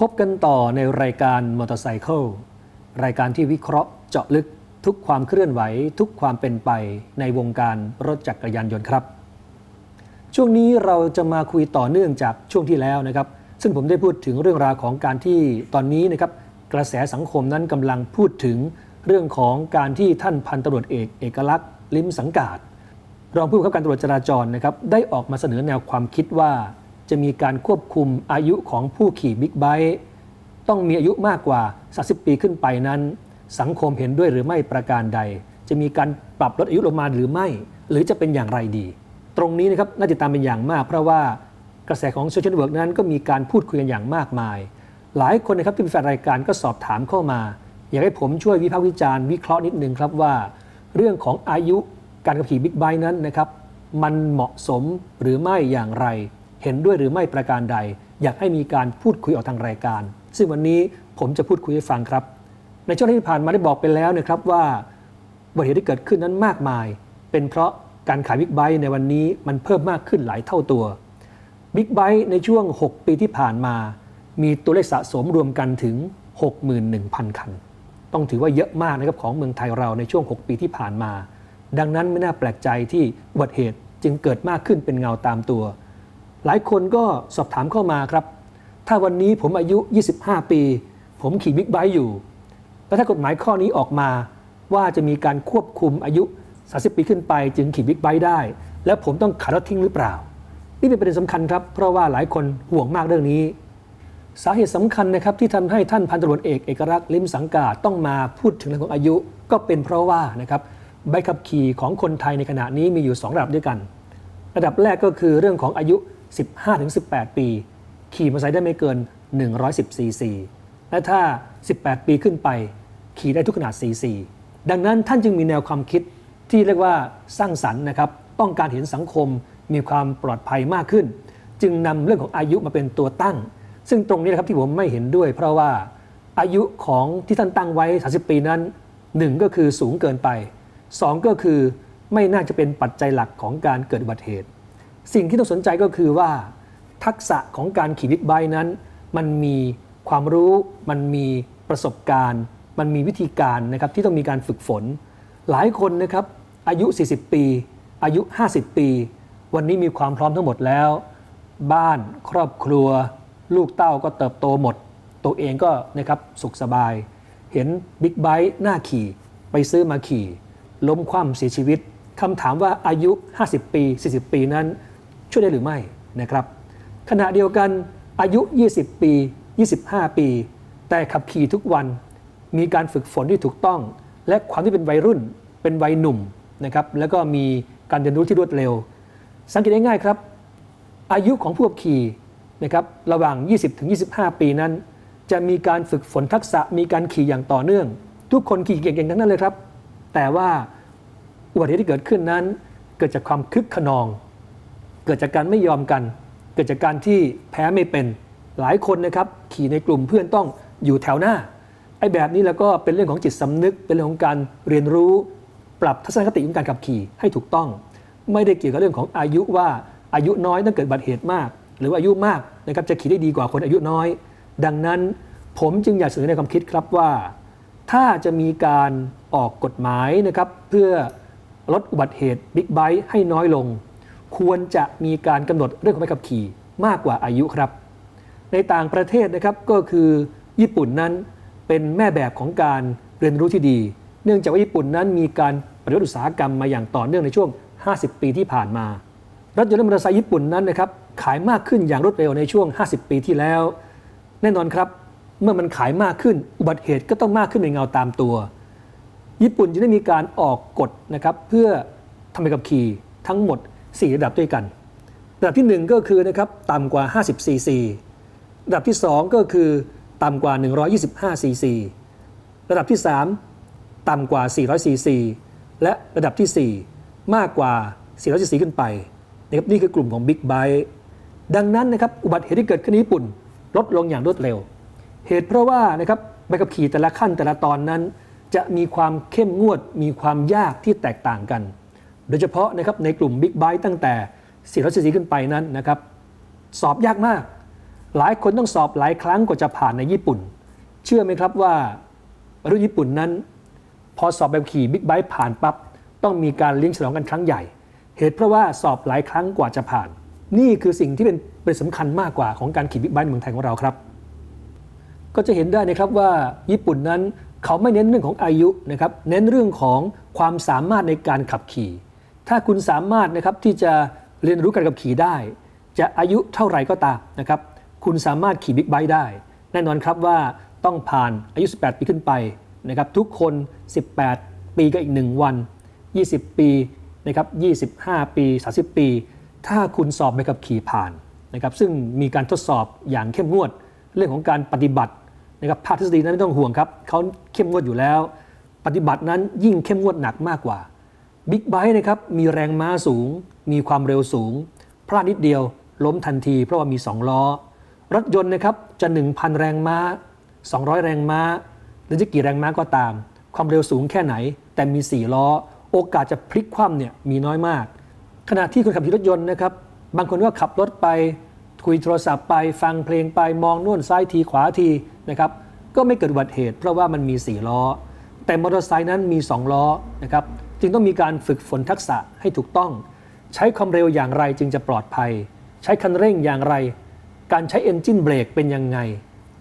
พบกันต่อในรายการมอเตอร์ไซค์รายการที่วิเคราะห์เจาะลึกทุกความเคลื่อนไหวทุกความเป็นไปในวงการรถจักรยานยนต์ครับ ช่วงนี้เราจะมาคุยต่อเนื่องจากช่วงที่แล้วนะครับ ซึ่งผมได้พูดถึงเรื่องราวของการที่ตอนนี้นะครับ กระแสสังคมนั้นกำลังพูดถึงเรื่องของการที่ท่านพันตำรวจเอกเอกลักษณ์ ลิ้มสังกาด รองผู้บังคับการตำรวจจราจรนะครับได้ออกมาเสนอแนวความคิดว่า จะมีการควบคุมอายุของผู้ขี่บิ๊กไบค์ต้องมีอายุมากกว่า 30 ปีขึ้นไปนั้น สังคมเห็นด้วยหรือไม่ประการใด จะมีการปรับลดอายุลงมาหรือไม่ หรือจะเป็นอย่างไรดี ตรงนี้นะครับน่าติดตามเป็นอย่างมาก เพราะว่ากระแสของโซเชียลเน็ตเวิร์กนั้นก็มีการพูดคุยกันอย่างมากมาย หลายคนนะครับที่เป็นแฟนรายการก็สอบถามเข้ามา อยากให้ผมช่วยวิพากษ์วิจารณ์วิเคราะห์นิดนึงครับว่า เรื่องของอายุ การขับขี่บิ๊กไบค์นั้นนะครับมันเหมาะสมหรือไม่อย่างไร เห็นด้วยหรือไม่ประการใด อยากให้มีการพูดคุยออกทางรายการ ซึ่งวันนี้ผมจะพูดคุยให้ฟังครับ ในช่วงที่ผ่านมาได้บอกไปแล้วนะครับว่าบัติเหตุที่เกิดขึ้นนั้นมากมาย เป็นเพราะการขายบิ๊กไบค์ในวันนี้มันเพิ่มมากขึ้นหลายเท่าตัวบิ๊กไบค์ในช่วง 6 ปีที่ผ่านมา มีตัวเลขสะสมรวมกันถึง 61,000 คัน ต้องถือว่าเยอะมากนะครับของเมืองไทยเราในช่วง 6 ปีที่ผ่านมา ดังนั้นไม่น่าแปลกใจที่อุบัติเหตุจึงเกิดมากขึ้นเป็นเงาตามตัว หลายคนก็สอบถามเข้ามาครับ ถ้าวันนี้ผมอายุ 25 ปี ผมขี่บิ๊กไบค์อยู่ แล้วถ้ากฎหมายข้อนี้ออกมา ว่าจะมีการควบคุมอายุ 30 ปีขึ้นไป จึงขี่บิ๊กไบค์ได้ แล้วผมต้องขับรถทิ้งหรือเปล่า นี่เป็นประเด็นสำคัญครับ เพราะว่าหลายคนห่วงมากเรื่องนี้ สาเหตุสำคัญนะครับที่ทำให้ท่านพันตำรวจเอกเอกลักษณ์ลิ้มสังกาต้องมาพูดถึงเรื่องของอายุ ก็เป็นเพราะว่านะครับ ใบขับขี่ของคนไทยในขณะนี้มีอยู่ 2 ระดับด้วยกัน ระดับแรกก็คือเรื่องของอายุ 15-18 ปี ขี่มอเตอร์ไซค์ได้ไม่เกิน 110ซีซีและถ้า 18 ปีขึ้นไป ขี่ได้ทุกขนาดซีซีดังนั้นท่านจึงมีแนวความคิดที่เรียกว่าสร้างสรรค์นะครับ ต้องการเห็นสังคมมีความปลอดภัยมากขึ้น จึงนำเรื่องของอายุมาเป็นตัวตั้ง ซึ่งตรงนี้นะครับที่ผมไม่เห็นด้วย เพราะว่าอายุของที่ท่านตั้งไว้ 30 ปีนั้น 1 ก็คือสูงเกินไป 2 ก็คือไม่น่าจะเป็นปัจจัยหลักของการเกิดอุบัติเหตุ สิ่งที่ต้องสนใจก็คือว่า ทักษะของการขี่บิ๊กไบค์นั้น มันมีความรู้ มันมีประสบการณ์ มันมีวิธีการนะครับที่ต้องมีการฝึกฝน หลายคนนะครับอายุ 40 ปี อายุ 50 ปี วันนี้มีความพร้อมทั้งหมดแล้ว บ้านครอบครัว ลูกเต้าก็เติบโตหมด ตัวเองก็นะครับสุขสบาย เห็นบิ๊กไบค์หน้าขี่ไปซื้อมาขี่ ล้มคว่ำเสียชีวิตคำถามว่าอายุ 50 ปี 40 ปีนั้น ช่วยได้หรือไม่นะครับ ขณะเดียวกันอายุ 20 ปี 25 ปี แต่ขับขี่ทุกวันมีการฝึกฝนที่ถูกต้อง และความที่เป็นวัยรุ่นเป็นวัยหนุ่มนะครับแล้วก็มีการเรียนรู้ที่รวดเร็ว สังเกตง่ายๆครับ อายุของผู้ขับขี่นะครับระหว่าง 20-25 ปีนั้น จะมีการฝึกฝนทักษะมีการขี่อย่างต่อเนื่อง ทุกคนขี่เก่งๆทั้งนั้นเลยครับ แต่ว่าอุบัติเหตุที่เกิดขึ้นนั้น เกิดจากความคึกขนอง เกิดจากการไม่ยอมกัน เกิดจากการที่แพ้ไม่เป็นหลายคนนะครับขี่ในกลุ่มเพื่อนต้องอยู่แถวหน้าไอ้แบบนี้แล้วก็เป็นเรื่องของจิตสำนึก เป็นเรื่องของการเรียนรู้ ปรับทัศนคติของการขับขี่ให้ถูกต้อง ไม่ได้เกี่ยวกับเรื่องของอายุว่าอายุน้อยต้องเกิดอุบัติเหตุมาก หรือว่าอายุมากนะครับจะขี่ได้ดีกว่าคนอายุน้อย ดังนั้นผมจึงอยากเสนอในความคิดครับว่า ถ้าจะมีการออกกฎหมายนะครับเพื่อลดอุบัติเหตุบิ๊กไบค์ให้น้อยลง ควรจะมีการกำหนดเรื่องของใบขับขี่มากกว่าอายุครับ ในต่างประเทศนะครับก็คือญี่ปุ่นนั้นเป็นแม่แบบของการเรียนรู้ที่ดี เนื่องจากว่าญี่ปุ่นนั้นมีการปฏิวัติอุตสาหกรรมมาอย่างต่อเนื่องในช่วง 50 ปีที่ผ่านมารถยนต์และมอเตอร์ไซค์ญี่ปุ่นนั้นนะครับขายมากขึ้นอย่างรวดเร็วในช่วง 50 ปีที่แล้ว แน่นอนครับ เมื่อมันขายมากขึ้น อุบัติเหตุก็ต้องมากขึ้นในเงาตามตัว ญี่ปุ่นจะได้มีการออกกฎนะครับเพื่อทำใบขับขี่ทั้งหมด 4 ระดับด้วยกัน ระดับที่ 1 ก็คือนะครับต่ำกว่า 50 ซีซีระดับที่ 2 ก็คือต่ำกว่า 125 ซีซี ระดับที่ 3 ต่ำกว่า 400 ซีซี และระดับทีสี่4 มากกว่า 400 ซีซีขึ้นไปนะครับนี่คือกลุ่มของ Big b i ค์ดังนั้นนะครับอุบัติเหตุที่เกิดขึ้นในญี่ปุ่น ลดลงอย่างรวดเร็ว เหตุเพราะว่านะครับใบขับขี่แต่ละขั้นแต่ละตอนนั้น จะมีความเข้มงวด มีความยากที่แตกต่างกัน โดยเฉพาะนะครับในกลุ่มบิ๊กไบค์ตั้งแต่400ซีซีขึ้นไปนั้นนะครับสอบยากมาก หลายคนต้องสอบหลายครั้งกว่าจะผ่านในญี่ปุ่น เชื่อไหมครับว่ารุ่นญี่ปุ่นนั้น พอสอบแบบขี่บิ๊กไบค์ผ่านปั๊บต้องมีการเลี้ยงฉลองกันครั้งใหญ่ เหตุเพราะว่าสอบหลายครั้งกว่าจะผ่าน นี่คือสิ่งที่เป็นเป็นสำคัญมากกว่าของการขี่บิ๊กไบค์ในเมืองไทยของเราครับ ก็จะเห็นได้นะครับว่าญี่ปุ่นนั้นเขาไม่เน้นเรื่องของอายุนะครับเน้นเรื่องของความสามารถในการขับขี่ ถ้าคุณสามารถนะครับที่จะเรียนรู้การขับขี่ได้ จะอายุเท่าไหร่ก็ตามนะครับคุณสามารถขี่บิ๊กไบค์ได้ แน่นอนครับว่าต้องผ่านอายุ 18 ปีขึ้นไปนะครับทุกคน 18 ปีก็อีก 1 วัน 20 ปีนะครับ25 ปี 30 ปี ถ้าคุณสอบใบขับขี่ผ่านนะครับซึ่งมีการทดสอบอย่างเข้มงวด เรื่องของการปฏิบัติ นะครับภาคทฤษฎีนั้นไม่ต้องห่วงครับเขาเข้มงวดอยู่แล้ว ปฏิบัตินั้นยิ่งเข้มงวดหนักมากกว่าบิ๊กไบค์นะครับมีแรงม้าสูง มีความเร็วสูง พลาดนิดเดียว ล้มทันที เพราะว่ามี 2 ล้อ รถยนต์นะครับจะ 1,000 แรงม้า 200 แรงม้า หรือจะกี่แรงม้าก็ตาม ความเร็วสูงแค่ไหน แต่มี 4 ล้อ โอกาสจะพลิกคว่ำเนี่ยมีน้อยมาก ขณะที่คนขับขี่รถยนต์นะครับบางคนก็ขับรถไป คุยโทรศัพท์ไปฟังเพลงไปมองนู่นซ้ายทีขวาทีนะครับก็ไม่เกิดอุบัติเหตุ เพราะว่ามันมี 4 ล้อ แต่มอเตอร์ไซค์นั้นมี 2 ล้อนะครับจึงต้องมีการฝึกฝนทักษะให้ถูกต้อง ใช้ความเร็วอย่างไรจึงจะปลอดภัย ใช้คันเร่งอย่างไร การใช้เอนจินเบรกเป็นยังไง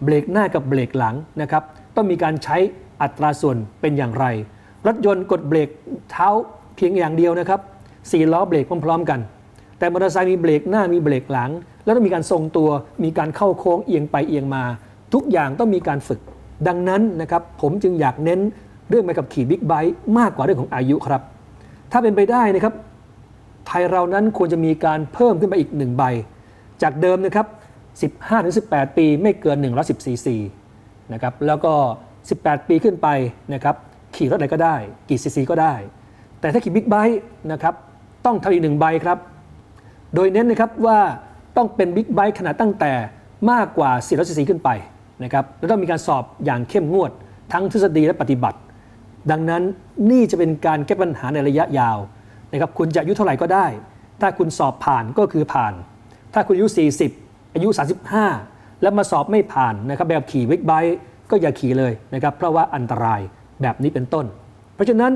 เบรกหน้ากับเบรกหลังนะครับต้องมีการใช้อัตราส่วนเป็นอย่างไร รถยนต์กดเบรกเท้าเพียงอย่างเดียวนะครับสี่ล้อเบรกพร้อม ๆ กัน แต่มอเตอร์ไซค์มีเบรกหน้ามีเบรกหลัง แล้วต้องมีการทรงตัว มีการเข้าโค้งเอียงไปเอียงมา ทุกอย่างต้องมีการฝึก ดังนั้นนะครับผมจึงอยากเน้นเรื่องใบขับขี่บิ๊กไบค์มากกว่าเรื่องของอายุครับ ถ้าเป็นไปได้นะครับ ไทยเรานั้นควรจะมีการเพิ่มขึ้นไปอีก 1 ใบ จากเดิมนะครับ 15-18 ปีไม่เกิน 110ซีซีนะครับแล้วก็ 18 ปีขึ้นไปนะครับขี่รถอะไรก็ได้ กี่ซีซีก็ได้ แต่ถ้าขี่บิ๊กไบค์นะครับต้องทำอีกหนึ่งใบครับ โดยเน้นนะครับว่าต้องเป็นบิ๊กไบค์ขนาดตั้งแต่มากกว่า400ซีซีขึ้นไปนะครับแล้วต้องมีการสอบอย่างเข้มงวด ทั้งทฤษฎีและปฏิบัติ ดังนั้นนี่จะเป็นการแก้ปัญหาในระยะยาวนะครับคุณจะอายุเท่าไหร่ก็ได้ ถ้าคุณสอบผ่านก็คือผ่าน ถ้าคุณอายุ 40 อายุ 35 แล้วมาสอบไม่ผ่านนะครับแบบขี่บิ๊กไบค์ก็อย่าขี่เลยนะครับเพราะว่าอันตรายแบบนี้เป็นต้น เพราะฉะนั้น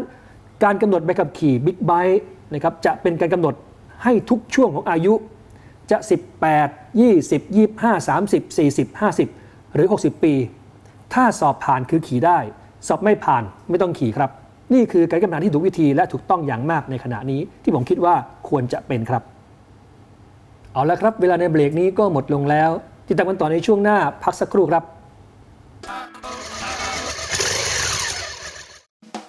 การกำหนดใบขับขี่บิ๊กไบค์นะครับจะเป็นการกำหนด ให้ทุกช่วงของอายุจะ 18 20 25 30 40 50 หรือ 60 ปี ถ้าสอบผ่านคือขี่ได้ สอบไม่ผ่านไม่ต้องขี่ครับ นี่คือการก้ปัญหาที่ถูกวิธีและถูกต้องอย่างมากในขณะนี้ที่ผมคิดว่าควรจะเป็นครับ เอาละครับ เวลาในเบรกนี้ก็หมดลงแล้วติดตามกันต่อในช่วงหน้าพักสักครู่ครับ